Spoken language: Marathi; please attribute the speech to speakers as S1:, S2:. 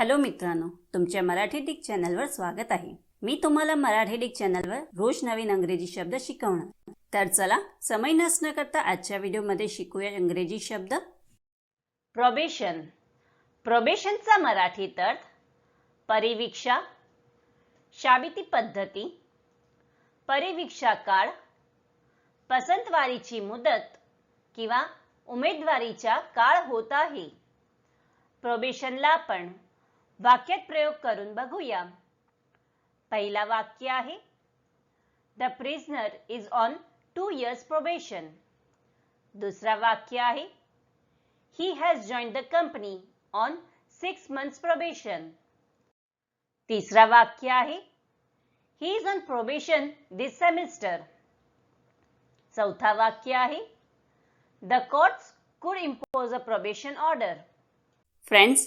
S1: हॅलो मित्रांनो तुमच्या मराठी डिक चॅनलवर स्वागत आहे. मी तुम्हाला मराठी डिक चॅनलवर रोज नवीन अंग्रेजी शब्द शिकवणार. तर चला समय नसणं करता आजच्या व्हिडिओमध्ये शिकूया इंग्रजी शब्द. प्रोबेशन प्रोबेशनचा मराठीत अर्थ परिवीक्षा शाबिती पद्धती परिवीक्षा काळ पसंतवारीची मुदत किंवा उमेदवारीचा काळ होत आहे. प्रोबेशनला पण वाक्यात प्रयोग करून बघूया. पहिला वाक्य आहे the prisoner is on two years probation दुसरा वाक्य आहे he has join the company on six months probation तिसरा वाक्य आहे he is on probation this semester चौथा वाक्य आहे the courts could impose a probation order friends